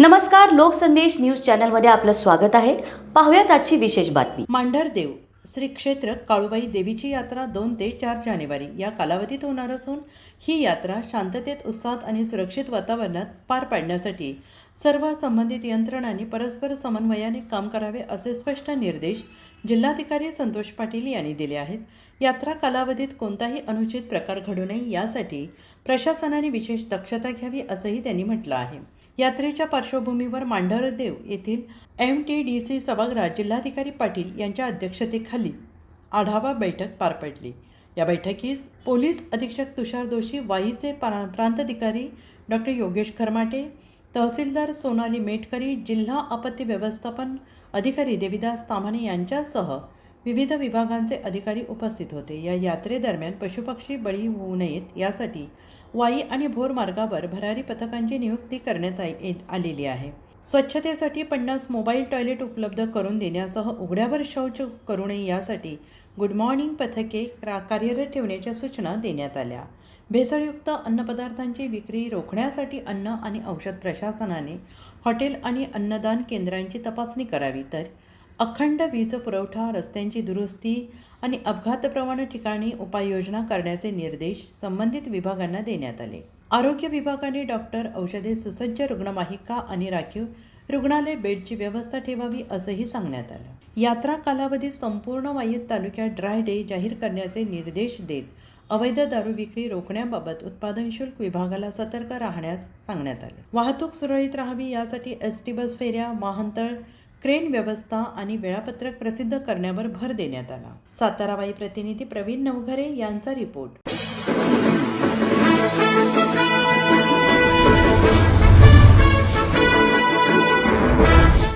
नमस्कार लोकसंदेश न्यूज चॅनलमध्ये आपलं स्वागत आहे. पाहूयात आजची विशेष बातमी. मांढरदेव श्री क्षेत्र काळूबाई देवीची यात्रा दोन ते चार जानेवारी या कालावधीत होणार असून ही यात्रा शांततेत उत्साहात आणि सुरक्षित वातावरणात पार पाडण्यासाठी सर्व संबंधित यंत्रणांनी परस्पर समन्वयाने काम करावे असे स्पष्ट निर्देश जिल्हाधिकारी संतोष पाटील यांनी दिले आहेत. यात्रा कालावधीत कोणताही अनुचित प्रकार घडू नये यासाठी प्रशासनाने विशेष दक्षता घ्यावी असंही त्यांनी म्हटलं आहे. यात्रेच्या पार्श्वभूमीवर मांढरदेव येथील एम टी डी सी सभागृहात जिल्हाधिकारी पाटील यांच्या अध्यक्षतेखाली आढावा बैठक पार पडली. या बैठकीस पोलीस अधीक्षक तुषार दोषी वाईचे प्रा प्रांताधिकारी डॉक्टर योगेश खरमाटे तहसीलदार सोनाली मेटकरी जिल्हा आपत्ती व्यवस्थापन अधिकारी देविदास तामाने यांच्यासह विविध विभागांचे अधिकारी उपस्थित होते. या यात्रेदरम्यान पशुपक्षी बळी होऊ नयेत यासाठी वाई आणि भोर मार्गावर भरारी पथकांची नियुक्ती करण्यात ये- आलेली आहे. स्वच्छतेसाठी पन्नास मोबाईल टॉयलेट उपलब्ध करून देण्यासह उघड्यावर शौच करू नये यासाठी गुड मॉर्निंग पथके कार्यरत ठेवण्याच्या सूचना देण्यात आल्या. भेसळयुक्त अन्नपदार्थांची विक्री रोखण्यासाठी अन्न आणि औषध प्रशासनाने हॉटेल आणि अन्नदान केंद्रांची तपासणी करावी तर अखंड वीज पुरवठा रस्त्यांची दुरुस्ती आणि अपघातप्रवण ठिकाणी उपाययोजना करण्याचे निर्देश संबंधित विभागांना देण्यात आले. आरोग्य विभागाने डॉक्टर औषधे सुसज्ज रुग्णवाहिका आणि राखीव रुग्णालय बेडची व्यवस्था ठेवावी असंही सांगण्यात आलं. यात्रा कालावधीत संपूर्ण वायू तालुक्यात ड्राय डे जाहीर करण्याचे निर्देश देत अवैध दारू विक्री रोखण्याबाबत उत्पादन शुल्क विभागाला सतर्क राहण्यास सांगण्यात आले. वाहतूक सुरळीत राहावी यासाठी एस टी बस फेऱ्या वाहनतळ क्रेन व्यवस्था आणि वेळापत्रक प्रसिद्ध करण्यावर भर देण्यात आला. साताराबाई प्रतिनिधी प्रवीण नवघरे यांचा रिपोर्ट.